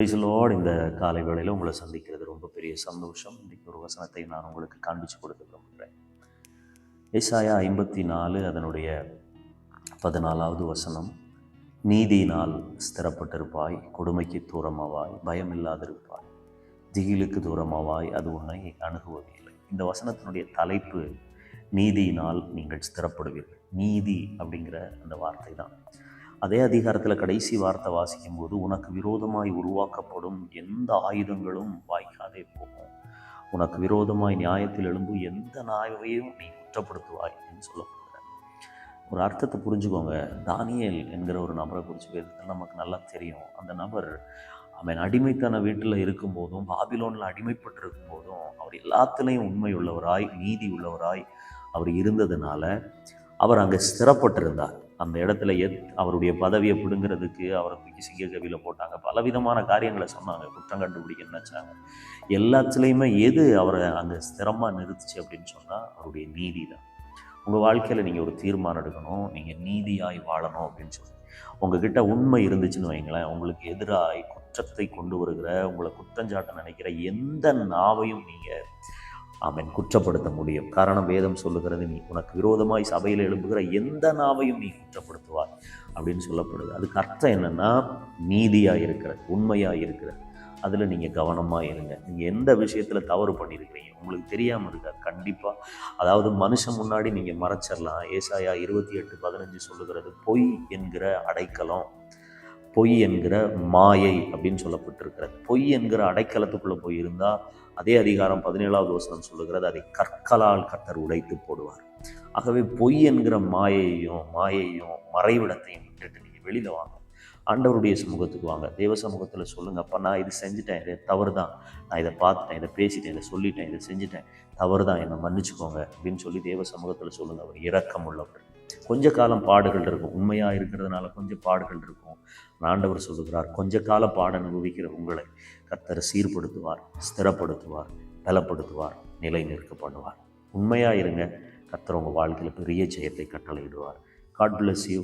பிரைசலோடு இந்த காலை வேளையில் உங்களை சந்திக்கிறது ரொம்ப பெரிய சந்தோஷம். இன்றைக்கு ஒரு வசனத்தை நான் உங்களுக்கு காண்பிச்சு கொடுக்க விரும்புகிறேன். ஏசாயா ஐம்பத்தி நாலு அதனுடைய பதினாலாவது வசனம். நீதியினால் ஸ்திரப்பட்டிருப்பாய் கொடுமைக்கு தூரமாவாய் பயம் இல்லாதிருப்பாய் திகிலுக்கு தூரமாவாய் அது உன்னை அணுகுவதில்லை. இந்த வசனத்தினுடைய தலைப்பு நீதியினால் நீங்கள் ஸ்திரப்படுவீர்கள். நீதி அப்படிங்கிற அந்த வார்த்தை தான். அதே அதிகாரத்தில் கடைசி வார்த்தை வாசிக்கும் போது உனக்கு விரோதமாய் உருவாக்கப்படும் எந்த ஆயுதங்களும் வாய்க்காதே போகும். உனக்கு விரோதமாய் நியாயத்தில் எழும்பும் எந்த நாயவையும் நீ குற்றப்படுத்துவாய் என்று சொல்லப்படுகிற ஒரு அர்த்தத்தை புரிஞ்சுக்கோங்க. தானியல் என்கிற ஒரு நபரை குறித்து வேதத்தில் நமக்கு நல்லா தெரியும். அந்த நபர் அவன் அடிமைத்தன வீட்டில் இருக்கும்போதும் பாபிலோனில் அடிமைப்பட்டிருக்கும் போதும் அவர் எல்லாத்துலேயும் உண்மை உள்ளவராய் நீதி உள்ளவராய் அவர் இருந்ததுனால அவர் அங்கே ஸ்திரப்பட்டிருந்தார். அந்த இடத்துல எத் அவருடைய பதவியை பிடுங்கிறதுக்கு அவரை தூக்கி சிங்க கவியில் போட்டாங்க. பலவிதமான காரியங்களை சொன்னாங்க. குற்றம் கண்டுபிடிக்க நினச்சாங்க. எல்லாத்துலேயுமே எது அவரை அங்கே ஸ்திரமாக நிறுத்துச்சு அப்படின்னு சொன்னால் அவருடைய நீதி தான். உங்கள் வாழ்க்கையில் நீங்கள் ஒரு தீர்மானம் எடுக்கணும். நீங்கள் நீதியாய் வாழணும் அப்படின்னு சொல்லி. உங்ககிட்ட உண்மை இருந்துச்சுன்னு வைங்களேன். உங்களுக்கு எதிராக குற்றத்தை கொண்டு வருகிற உங்களை குற்றஞ்சாட்ட நினைக்கிற எந்த நாவையும் நீங்கள் அவன் குற்றப்படுத்த முடியும். காரணம் வேதம் சொல்லுகிறது நீ. உனக்கு விரோதமாய் சபையில் எழும்புகிற எந்த நாவையும் நீ குற்றப்படுத்துவாய் அப்படின்னு சொல்லப்படுது. அதுக்கு அர்த்தம் என்னென்னா நீதியாக இருக்கிறது உண்மையாக இருக்கிறது அதில் நீங்கள் கவனமாக இருங்க. நீங்கள் எந்த விஷயத்தில் தவறு பண்ணியிருக்கிறீங்க? உங்களுக்கு தெரியாமல் இருக்கா? கண்டிப்பாக அதாவது மனுஷன் முன்னாடி நீங்கள் மறைச்சிடலாம் ஏசாயா இருபத்தி எட்டு பதினஞ்சு சொல்லுகிறது பொய் என்கிற அடைக்கலம் பொய் என்கிற மாயை அப்படின்னு சொல்லப்பட்டிருக்கிறது. பொய் என்கிற அடைக்கலத்துக்குள்ளே போய் இருந்தால் அதே அதிகாரம் பதினேழாவது வசனம் சொல்லுகிறது அதை கற்களால் கத்தர் உடைத்து போடுவார். ஆகவே பொய் என்கிற மாயையும் மாயையும் மறைவிடத்தையும் விட்டுட்டு நீங்கள் வெளியில் வாங்க. ஆண்டவருடைய சமூகத்துக்கு வாங்க. தேவ சமூகத்தில் சொல்லுங்கள் அப்போ நான் இது செஞ்சுட்டேன். இது தவறு தான் நான் இதை பார்த்துட்டேன். இதை பேசிட்டேன். இதை சொல்லிட்டேன். இதை செஞ்சுட்டேன். தவறு தான் என்னை மன்னிச்சுக்கோங்க. அப்படின்னு சொல்லி தேவ சமூகத்தில் சொல்லுங்கள் அவர் இரக்கம் உள்ளவர் கொஞ்ச காலம் பாடுகள் இருக்கும். உண்மையாக இருக்கிறதுனால கொஞ்சம் பாடுகள் இருக்கும். ஆண்டவர் சொல்லுகிறார் கொஞ்ச கால பாட அனுபவிக்கிற உங்களை கத்தரை சீர்படுத்துவார் ஸ்திரப்படுத்துவார் பலப்படுத்துவார் நிலை நிற்க பண்ணுவார் உண்மையாக இருங்க கத்தர் உங்கள் வாழ்க்கையில் பெரிய ஜெயத்தை கட்டளையிடுவார். God bless you